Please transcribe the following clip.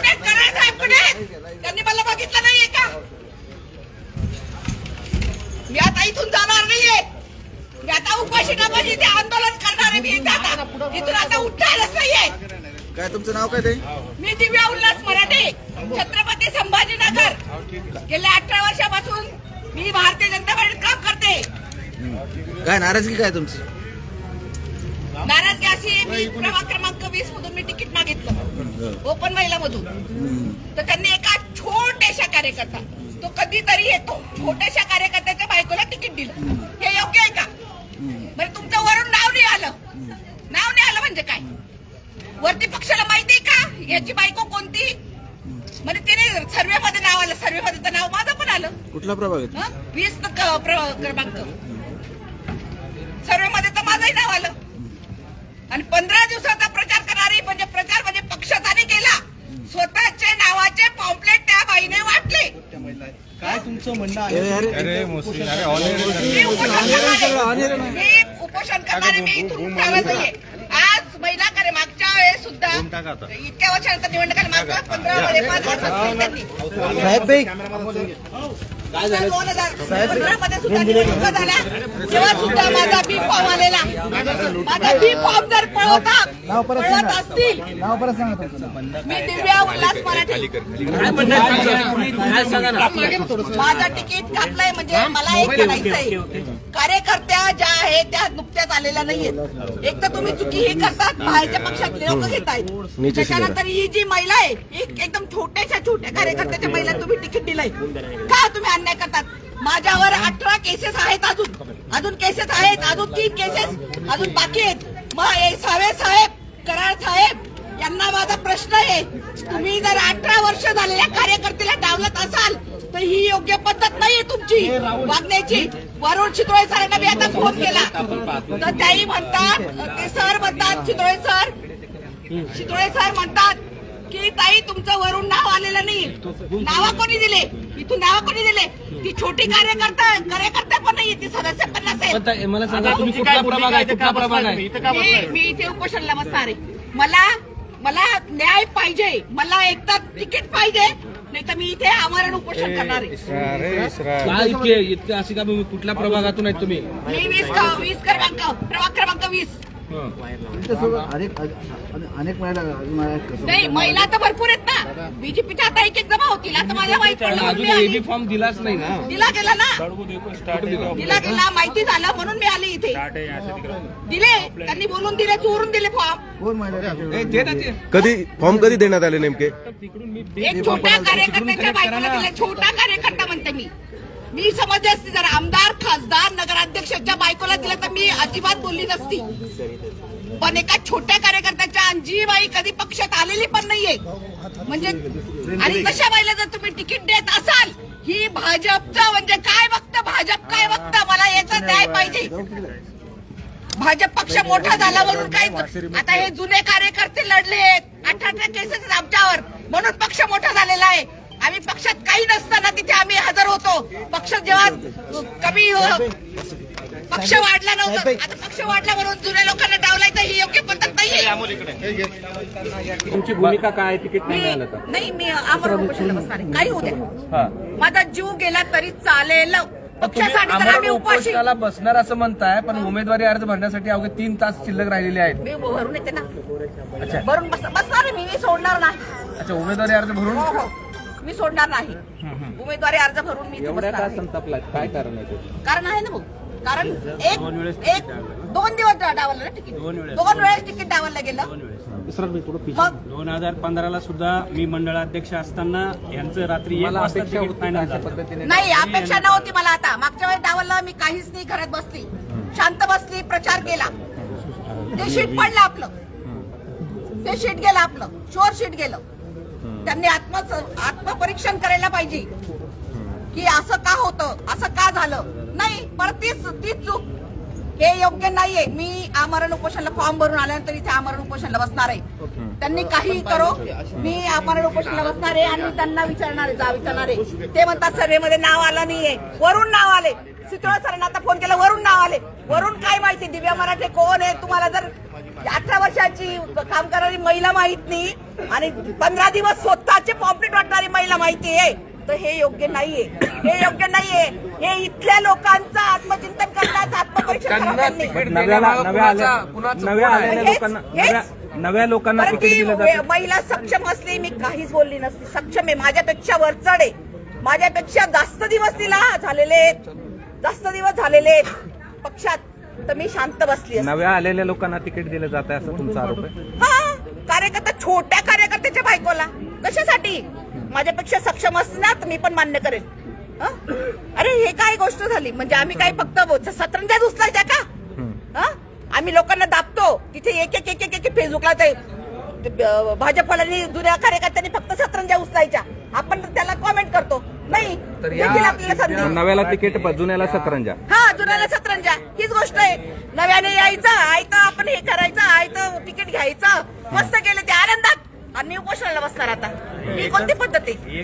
कुठे आहेत? कराड साहेब कुठे आहेत? त्यांनी मला बघितलं नाहीये का? मी आता इथून जाणार नाहीये. मी आता उपाशी नापाशी ते आंदोलन करणार आहे. मी इथे आता इथून आता उठायलाच नाहीये. काय तुमचं नाव काय ते मी दिव्या उल्हास मराठे छत्रपती संभाजीनगर. गेल्या अठरा वर्षापासून मी भारतीय जनता पार्टीत काम करते. काय नाराजगी काय तुमची? मी प्रभाग क्रमांक वीस मधून मी तिकीट मागितलं. ओपन महिला मधून तर त्यांनी एका छोट्याशा कार्यकर्ता तो कधीतरी येतो छोट्याशा कार्यकर्त्याच्या बायकोला तिकीट दिलं. हे. योग्य आहे का? बरं तुमचं वरून नाव नाही आलं. नाव नाही आलं म्हणजे काय? वरती पक्षाला माहिती आहे का? याची बायको कोणती? म्हणजे तिने सर्वे मध्ये नाव आलं सर्वे मध्ये तर नाव माझं पण आलं. कुठला प्रभाग? वीस क्रमांक. सर्वे मध्ये तर माझंही नाव आलं. आणि पंधरा दिवसाचा प्रचार करणारी म्हणजे प्रचार म्हणजे पक्षाचाने केला स्वतःचे नावाचे पॉम्पलेट त्या बाईने वाटले काय तुमचं म्हणणं आहे उपोषण करणार. मी इथून आज महिला करे मागच्या वेळेस सुद्धा. इतक्या वर्षानंतर निवडणुका मागच्या पंधरा मध्ये पाच वर्षात दोन हजार पंधरा मध्ये सुद्धा निवडणुका झाल्या तेव्हा सुद्धा माझा बी फॉर्म आलेला माझा बी फॉर्म जर पळवता पळवत असतील. नाव परत सांगा तुमचं मी दिव्या उल्हास मराठी. माझं तिकीट कापलंय म्हणजे मला एक करायचंय कार्यकर्त्या ज्या आहेत त्या नुकत्याच आलेल्या नाहीयेत. एक तर तुम्ही चुकी ही करतात बाहेरच्या पक्षातले लोक घेत आहेत त्याच्यानंतर ही जी महिला आहे ही एकदम छोट्याशा छोट्या कार्यकर्त्याच्या महिला तुम्ही तिकीट दिलंय. का तुम्ही अन्याय करतात? माझ्यावर अठरा केसेस आहेत अजून. अजून केसेस आहेत अजून तीन केसेस अजून बाकी आहेत. मग सावे साहेब कराड साहेब यांना माझा प्रश्न आहे. तुम्ही जर अठरा वर्ष झालेल्या कार्यकर्त्याला डावलत असाल तर ही योग्य पद्धत नाहीये तुमची. वागण्याची. वरुण चितोळे सरांना मी आता फोन केला. तर त्याही म्हणतात ते सर म्हणतात चितोळे सर. चितोळे सर म्हणतात की ताई तुमचं वरून नाव आलेलं नाही. नावा कोणी दिले? इथून नावा कोणी दिले? ती छोटी कार्यकर्ता कार्यकर्ता पण नाही ती सदस्य पण नसेल. मला सांगा तुम्ही कुठला प्रभाग आहे? कुठला प्रभाग आहे? मी इथे उपोषणला बसणार आहे. मला मला न्याय पाहिजे. मला एकदा तिकीट पाहिजे नाही तर मी इथे आमरण उपोषण करणार आहे. इतके इतके असे का कुठल्या प्रभागातून आहेत तुम्ही? मी वीस क- वीस क्रमांक प्रभाग क्रमांक वीस. अनेक अनेक महिला? नाही तर भरपूर आहेत ना. बीजेपीच्या आता एक एक जमा होतील. आता मला माहीत पडलं फॉर्म दिलाच नाही ना. दिला गेला ना. दिला गेला माहिती झालं म्हणून मी आली इथे. दिले. त्यांनी बोलून दिले चोरून दिले फॉर्म कधी फॉर्म कधी देण्यात आले नेमके? एक छोट्या कार्यकर्त्याच्या बायकोला दिले. छोटा कार्यकर्ता म्हणते मी. मी समजले असते जर आमदार खासदार नगराध्यक्षाच्या बायकोला दिलं तर मी अजिबात बोलली नसती. पण एका छोट्या कार्यकर्त्याच्या आणि जी बाई कधी पक्षात आलेली पण नाहीये. म्हणजे आणि तशा बाईला जर तुम्ही तिकीट देत असाल ही भाजपचं म्हणजे काय बघतं भाजप काय बघतं मला याचा न्याय पाहिजे. भाजप पक्ष मोठा झाला म्हणून काय आता हे जुने कार्यकर्ते लढले अठरा अठरा केसेस आमच्यावर. म्हणून पक्ष मोठा झालेला आहे. आम्ही पक्षात काही नसताना तिथे आम्ही हजर होतो. पक्ष जेव्हा कमी अ, पक्ष वाढला नव्हता. आता पक्ष वाढला म्हणून जुन्या लोकांना डावलाय तर ही योग्य पद्धत नाहीये. तुमची भूमिका काय? तिकीट नाही मी आमरण उपोषणाला बसणार आहे. काही होते माझा जीव गेला तरी चालेल. पक्षासाठी तर आम्ही उपाशी उपोषणाला बसणार असं म्हणताय पण उमेदवारी अर्ज भरण्यासाठी अवघे तीन तास शिल्लक राहिलेले आहेत. मी भरून येते ना. भरून बस बसणार आहे मी मी सोडणार नाही. अच्छा उमेदवारी अर्ज भरून? हो हो. मी सोडणार नाही. उमेदवारी अर्ज भरून मी इथे एवढ्या बसणार का आहे. संतापलाय काय कारण आहे ते? कारण आहे ना भाऊ. कारण एक एक दोन दिवस डावलं ना तिकीट दोन वेळेस. तिकीट डावलं गेलं. मग दोन हजार पंधराला सुद्धा मी मंडळाध्यक्ष असताना यांचं रात्री एक मला वाजता अपेक्षा तिकीट होती फायनल अशा झालं. पद्धतीने? नाही अपेक्षा नव्हती मला आता. मागच्या वेळेस डावलला मी काहीच नाही घरात बसली. शांत बसली प्रचार केला. ते शीट पडलं आपलं. ते शीट गेलं आपलं. शोर शीट गेलं. त्यांनी आत्म आत्मपरीक्षण करायला पाहिजे. की असं का होतं असं का झालं? नाही परत तीच तीच चूक. हे योग्य नाहीये. मी आमरण उपोषणला फॉर्म भरून आल्यानंतर इथे आमरण उपोषणला बसणार आहे. त्यांनी काही करो मी आपण उपोषणला बसणार आहे आणि त्यांना विचारणार आहे जा विचारणार आहे. ते म्हणतात सर्वेमध्ये नाव आलं नाहीये. वरून नाव आले. सितोळा सरांना आता फोन केला वरून नाव आले. वरून काय माहिती दिव्या मराठे कोण आहे? तुम्हाला जर अठरा वर्षाची काम करणारी महिला माहीत नाही आणि पंधरा दिवस स्वतःचे पॉम्पलेट वाटणारी महिला माहिती आहे. तर हे योग्य नाहीये. हे योग्य नाहीये. हे इथल्या लोकांचं आत्मचिंतन करण्याचं आत्मपरीक्षण नव्या लोकांना महिला सक्षम असली मी काहीच बोलली नसती. सक्षम आहे. माझ्यापेक्षा वरचढ आहे. माझ्यापेक्षा जास्त दिवस तिला झालेले आहेत. जास्त दिवस झालेले आहेत. पक्षात तर मी शांत बसली असते. नव्या आलेल्या लोकांना तिकीट दिलं जात आहे असं तुमचा आरोप आहे? हा. कार्यकर्ता छोट्या कार्यकर्त्याच्या बायकोला. कशासाठी? माझ्यापेक्षा सक्षम असते ना तर मी पण मान्य करेन हं? अरे हे काय गोष्ट झाली? म्हणजे आम्ही काय फक्त सतरंजाच उचलायच्या का? हं? आम्ही लोकांना दाबतो. तिथे एक एक एक एक एक फेसबुकला ते भाजपवाल्यांनी जुन्या कार्यकर्त्यांनी फक्त सतरंजा उचलायच्या. आपण तर त्याला कॉमेंट करतो. नाही. नव्याला तिकीट जुन्याला सतरंजा. हा जुन्याला सतरंजा. हीच गोष्ट आहे. नव्याने यायचं आयतं आपण हे करायचं आयतं तिकीट घ्यायचं. मस्त गेले ते आनंदात. आणि आता. ही कोणती पद्धत? आहे